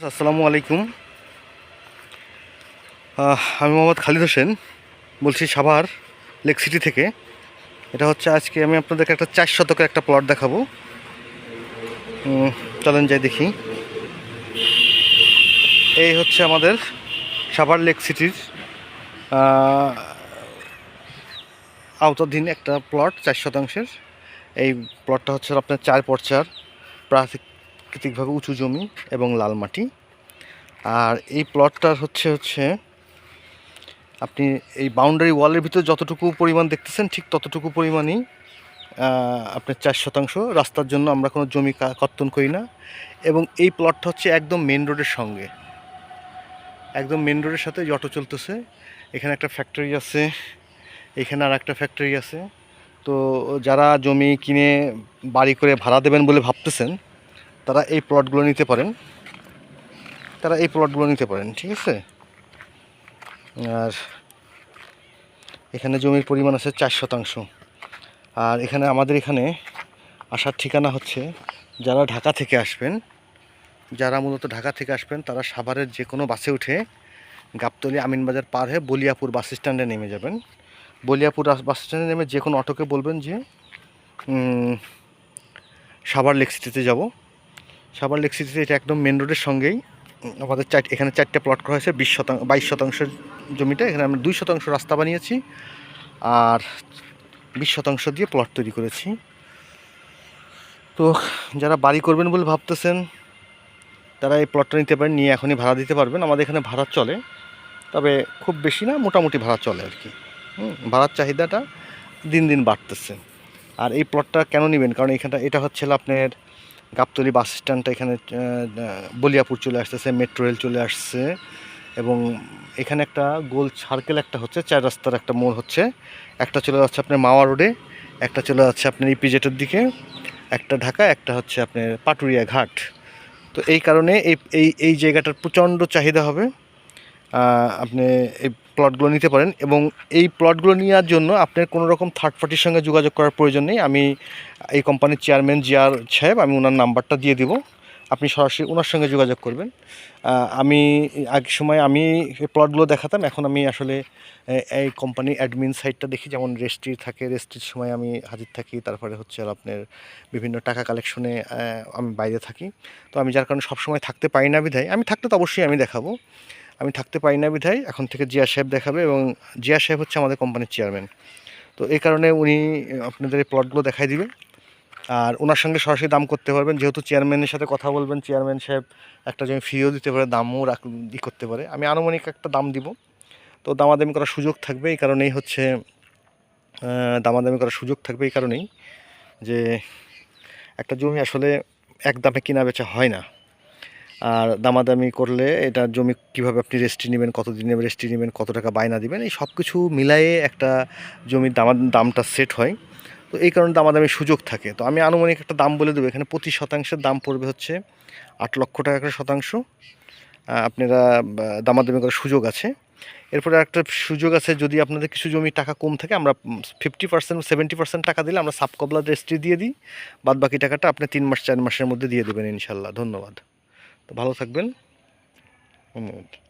আসসালামু আলাইকুম। আমি মোহাম্মদ খালিদ হোসেন, বলছি সাভার লেক সিটি থেকে। এটা হচ্ছে আজকে আমি আপনাদেরকে একটা চার শতকের একটা প্লট দেখাবো। চলেন যাই দেখি। এই হচ্ছে আমাদের সাভার লেক সিটির আওতাধীন একটা প্লট চার শতাংশের। এই প্লটটা হচ্ছে আপনার চার পর চার প্রাকৃতিকভাবে উঁচু জমি এবং লাল মাটি। আর এই প্লটটার হচ্ছে হচ্ছে আপনি এই বাউন্ডারি ওয়ালের ভিতরে যতটুকু পরিমাণ দেখতেছেন, ঠিক ততটুকু পরিমাণই আপনার চার শতাংশ। রাস্তার জন্য আমরা কোনো জমি কর্তন করি না। এবং এই প্লটটা হচ্ছে একদম মেন রোডের সঙ্গে। একদম মেন রোডের সাথে অটো চলতেছে। এখানে একটা ফ্যাক্টরি আছে, এখানে আর একটা ফ্যাক্টরি আছে। তো যারা জমি কিনে বাড়ি করে ভাড়া দেবেন বলে ভাবতেছেন তারা এই প্লটগুলো নিতে পারেন। তারা এই প্লটগুলো নিতে পারেন, ঠিক আছে? আর এখানে জমির পরিমাণ আছে চার শতাংশ। আর এখানে আমাদের এখানে আসার ঠিকানা হচ্ছে যারা ঢাকা থেকে আসবেন, যারা মূলত ঢাকা থেকে আসবেন, তারা সাভারের যে কোনো বাসে উঠে গাবতলি আমিনবাজার পার হয়ে বলিয়াপুর বাস স্ট্যান্ডে নেমে যাবেন। বলিয়াপুর বাস স্ট্যান্ডে নেমে যে কোনো অটোকে বলবেন যে সাভার লেক সিটিতে যাব। সাভার লেক সিটিতে এটা একদম মেন রোডের সঙ্গেই। আমাদের চার এখানে চারটে প্লট করা হয়েছে বিশ শতাংশ বাইশ শতাংশের জমিটা এখানে আমরা দুই শতাংশ রাস্তা বানিয়েছি আর বিশ শতাংশ দিয়ে প্লট তৈরি করেছি। তো যারা বাড়ি করবেন বলে ভাবতেছেন তারা এই প্লটটা নিতে পারেন নিয়ে এখনই ভাড়া দিতে পারবেন। আমাদের এখানে ভাড়া চলে তবে খুব বেশি না মোটামুটি ভাড়া চলে আর কি। হুম, ভাড়ার চাহিদাটা দিন দিন বাড়তেছে। আর এই প্লটটা কেন নেবেন? কারণ এখানটা এটা হচ্ছে আপনার গাবতলি বাস স্ট্যান্ডটা এখানে বলিয়াপুর চলে আসতেছে, মেট্রো রেল চলে আসছে এবং এখানে একটা গোল সার্কেল একটা হচ্ছে, চার রাস্তার একটা মোড় হচ্ছে। একটা চলে যাচ্ছে আপনার মাওয়া রোডে একটা চলে যাচ্ছে আপনার ইপিজেটের দিকে, একটা ঢাকা, একটা হচ্ছে আপনার পাটুরিয়া ঘাট। তো এই কারণে এই এই এই জায়গাটার প্রচণ্ড চাহিদা হবে। আপনি এই প্লটগুলো নিতে পারেন এবং এই প্লটগুলো নেওয়ার জন্য আপনার কোনো রকম থার্ড পার্টির সঙ্গে যোগাযোগ করার প্রয়োজন নেই। আমি এই কোম্পানির চেয়ারম্যান জিয়ার সাহেব, আমি ওনার নাম্বারটা দিয়ে দিব। আপনি সরাসরি ওনার সঙ্গে যোগাযোগ করবেন। আমি এক সময় আমি প্লটগুলো দেখাতাম, এখন আমি আসলে এই কোম্পানি অ্যাডমিন সাইটটা দেখি, যেমন রেজিস্ট্রি থাকে রেজিস্ট্রির সময় আমি হাজির থাকি, তারপরে হচ্ছে আপনার বিভিন্ন টাকা কালেকশনে আমি বাইরে থাকি। তো আমি যার কারণে সবসময় থাকতে পারি না বিধায়, আমি থাকলে তো অবশ্যই আমি দেখাবো। আমি থাকতে পারি না বিধায় এখন থেকে জিয়া সাহেব দেখাবে এবং জিয়া সাহেব হচ্ছে আমাদের কোম্পানির চেয়ারম্যান। তো এই কারণে উনি আপনাদের এই প্লটগুলো দেখাই দিবে আর ওনার সঙ্গে সরাসরি দাম করতে পারবেন। যেহেতু চেয়ারম্যানের সাথে কথা বলবেন, চেয়ারম্যান সাহেব একটা জমি ফিও দিতে পারে, দামও রাখ, ই করতে পারে। আমি আনুমানিক একটা দাম দিব। তো দামাদামি করার সুযোগ থাকবে এই কারণেই হচ্ছে দামাদামি করার সুযোগ থাকবে এই কারণেই যে একটা জমি আসলে এক দামে কিনা বেচা হয় না। আর দামাদামি করলে এটা জমি কীভাবে আপনি রেস্ট্রি নেবেন কত দিনে রেস্ট্রি নেবেন, কত টাকা বায়না দিবেন, এই সব কিছু মিলায়ে একটা জমির দামা, দামটা সেট হয়। তো এই কারণে দামাদামি সুযোগ থাকে। তো আমি আনুমানিক একটা দাম বলে দেবো। এখানে প্রতি শতাংশের দাম পড়বে হচ্ছে আট লক্ষ টাকা করে শতাংশ। আপনারা দামাদামি করার সুযোগ আছে। এরপরে একটা সুযোগ আছে, যদি আপনাদের কিছু জমি টাকা কম থাকে, আমরা ফিফটি পার্সেন্ট সেভেন্টি পার্সেন্ট টাকা দিলে আমরা সাবকবলা রেজিস্ট্রি দিয়ে দিই। বাদ বাকি টাকাটা আপনি তিন মাস, চার মাসের মধ্যে দিয়ে দেবেন ইনশাল্লাহ। ধন্যবাদ। তো ভালো থাকবেন। ধন্যবাদ।